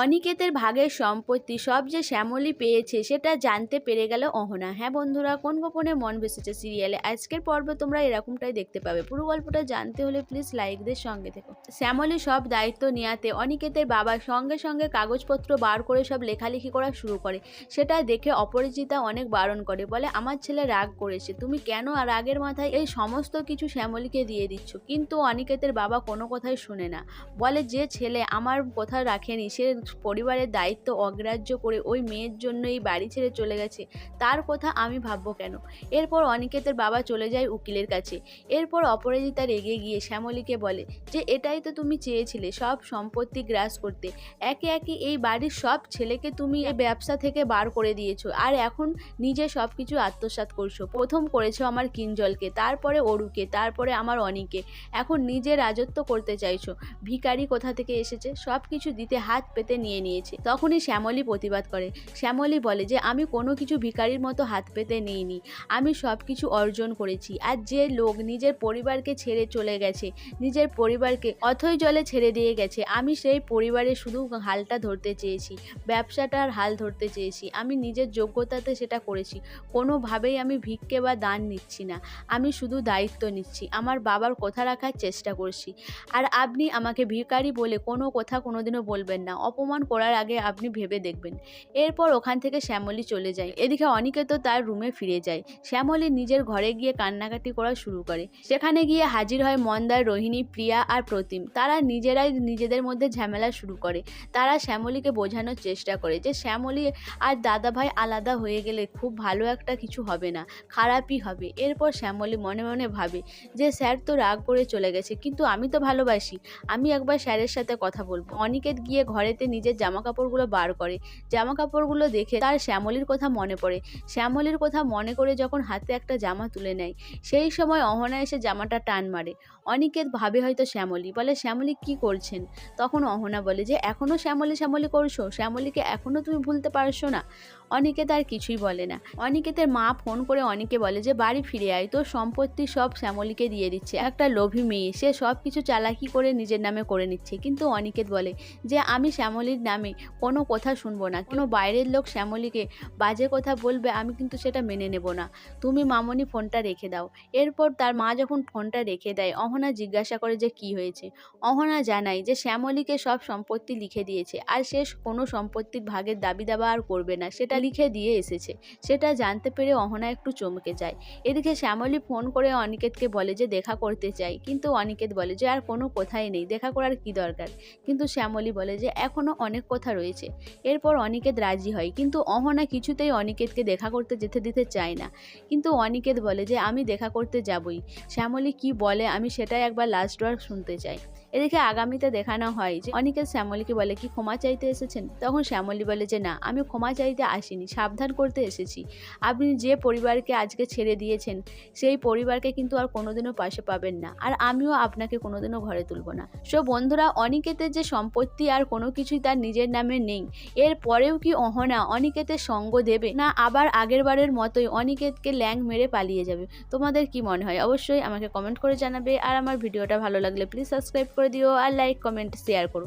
অনিকেতের ভাগের সম্পত্তি সব যে শ্যামলী পেয়েছে, সেটা জানতে পেরে গেল অহনা। হ্যাঁ বন্ধুরা, কোন গোপনে মন বেসেছে সিরিয়ালে? আজকের পর্বে তোমরা এরকমটাই দেখতে পাবে। পুরো গল্পটা জানতে হলে প্লিজ লাইকদের সঙ্গে থেকো। শ্যামলী সব দায়িত্ব নেওয়াতে অনিকেতের বাবা সঙ্গে সঙ্গে কাগজপত্র বার করে সব লেখালেখি করা শুরু করে। সেটা দেখে অপরিচিতা অনেক বারণ করে, বলে, আমার ছেলে রাগ করেছে, তুমি কেন আর রাগের মাথায় এই সমস্ত কিছু শ্যামলীকে দিয়ে দিচ্ছ? কিন্তু অনিকেতের বাবা কোনো কথাই শুনে না। বলে, যে ছেলে আমার কথা রাখেনি, সে পরিবারের দায়িত্ব অগ্রাহ্য করে ওই মেয়ের জন্য এই বাড়ি ছেড়ে চলে গেছে। তার কথা আমি ভাববো কেন? এরপর অনিকেতের বাবা চলে যায় উকিলের কাছে। এরপর অপরাজিতা রেগে গিয়ে শ্যামলীকে বলে যে, এটাই তো তুমি চেয়েছিলে সব সম্পত্তি গ্রাস করতে। একে একে এই বাড়ির সব ছেলেকে তুমি এই ব্যবসা থেকে বার করে দিয়েছ। আর এখন নিজে সব কিছু আত্মসাৎ করছ। প্রথম করেছ আমার কিঞ্জলকে, তারপরে অরুকে, তারপরে আমার অনিকে। এখন নিজে রাজত্ব করতে চাইছো। ভিখারি কোথা থেকে এসেছে? সব কিছু দিতে হাত পেতে নিয়ে নিয়েছে। তখনই শ্যামলী প্রতিবাদ করে। শ্যামলী বলে যে, আমি কোনো কিছু ভিখারির মতো হাত পেতে নিইনি। আমি সব কিছু অর্জন করেছি। আর যে লোক নিজের পরিবারকে ছেড়ে চলে গেছে, নিজের পরিবারকে অথই জলে ছেড়ে দিয়ে গেছে, আমি সেই পরিবারে শুধু হালটা ধরতে চেয়েছি, ব্যবসাটার হাল ধরতে চেয়েছি। আমি নিজের যোগ্যতাতে সেটা করেছি। কোনোভাবেই আমি ভিক্ষে বা দান নিচ্ছি না। আমি শুধু দায়িত্ব নিচ্ছি। আমার বাবার কথা রাখার চেষ্টা করছি। আর আপনি আমাকে ভিখারি বলে কোনো কথা কোনোদিনও বলবেন না। অপমান করার আগে আপনি ভেবে দেখবেন। এরপর ওখান থেকে শ্যামলী চলে যায়। এদিকে অনিকেত তার রুমে ফিরে যায়। শ্যামলী নিজের ঘরে গিয়ে কান্নাকাটি করা শুরু করে। সেখানে গিয়ে হাজির হয় মন্দার রোহিণী, প্রিয়া আর প্রতিম। তারা নিজেরাই নিজেদের মধ্যে ঝামেলা শুরু করে। তারা শ্যামলীকে বোঝানোর চেষ্টা করে যে শ্যামলী আর দাদাভাই আলাদা হয়ে গেলে খুব ভালো একটা কিছু হবে না, খারাপই হবে। এরপর শ্যামলী মনে মনে ভাবে যে স্যার তো রাগ করে চলে গেছে, কিন্তু আমি তো ভালোবাসি। আমি একবার স্যারের সাথে কথা বলব। অনিকেত গিয়ে ঘরেতে নিজের জামা কাপড়গুলো বার করে। জামা কাপড়গুলো দেখে তার শ্যামলীর কথা মনে পড়ে। শ্যামলীর কথা মনে করে যখন হাতে একটা জামা তুলে নেয়, সেই সময় অহনা এসে জামাটা টান মারে। অনিকেত ভাবে হয়তো শ্যামলী, বলে, শ্যামলী, কি করছেন? তখন অহনা বলে যে এখনও শ্যামলি শ্যামলী করছ? শ্যামলীকে এখনও তুমি ভুলতে পারছ না? অনিকেত আর কিছুই বলে না। অনিকেতের মা ফোন করে অনেকে বলে যে, বাড়ি ফিরে আয়, তোর সম্পত্তি সব শ্যামলীকে দিয়ে দিচ্ছে। একটা লোভী মেয়ে, সে সব কিছু চালাকি করে নিজের নামে করে নিচ্ছে। কিন্তু অনিকেত বলে যে, আমি শ্যামলীর নামে কোনো কথা শুনব না। কোনো বাইরের লোক শ্যামলীকে বাজে কথা বলবে, আমি কিন্তু সেটা মেনে নেব না। তুমি মামনি ফোনটা রেখে দাও। এরপর তার মা যখন ফোনটা রেখে দেয়, অহনা জিজ্ঞাসা করে যে কি হয়েছে। অহনা জানায় যে শ্যামলীকে সব সম্পত্তি লিখে দিয়েছে, আর সে কোনো সম্পত্তির ভাগের দাবি দাবা আর করবে না, সেটা লিখে দিয়ে এসেছে। সেটা জানতে পেরে অহনা একটু চমকে যায়। এদিকে শ্যামলী ফোন করে অনিকেতকে বলে যে দেখা করতে চাই, কিন্তু অনিকেত বলে যে আর কোনো কথাই নেই, দেখা করার কি দরকার? কিন্তু শ্যামলী বলে যে এখনও অনেক কথা রয়েছে। এরপর অনিকেত রাজি হয়, কিন্তু অহনা কিছুতেই অনিকেতকে দেখা করতে যেতে দিতে চায় না। কিন্তু অনিকেত বলে যে, আমি দেখা করতে যাবই। শ্যামলী কি বলে, আমি সেটাই একবার লাস্ট ওয়ার শুনতে চাই। এদিকে আগামীতে দেখানো হয় যে অনিকেত শ্যামলীকে বলে কি, ক্ষমা চাইতে এসেছেন? তখন শ্যামলী বলে যে, না, আমি ক্ষমা চাইতে আসিনি, সাবধান করতে এসেছি। আপনি যে পরিবারকে আজকে ছেড়ে দিয়েছেন, সেই পরিবারকে কিন্তু আর কোনোদিনও পাশে পাবেন না। আর আমিও আপনাকে কোনোদিনও ঘরে তুলব না। সো বন্ধুরা, অনিকেতের যে সম্পত্তি আর কোনো কিছুই তার নিজের নামে নেই। এর পরেও কি অহনা অনিকেতের সঙ্গ দেবে, না আবার আগের বারের মতোই অনিকেতকে ল্যাং মেরে পালিয়ে যাবে? তোমাদের কি মনে হয়? অবশ্যই আমাকে কমেন্ট করে জানাবে। আর আমার ভিডিওটা ভালো লাগলে প্লিজ সাবস্ক্রাইব করে দিও আর লাইক কমেন্ট শেয়ার করো।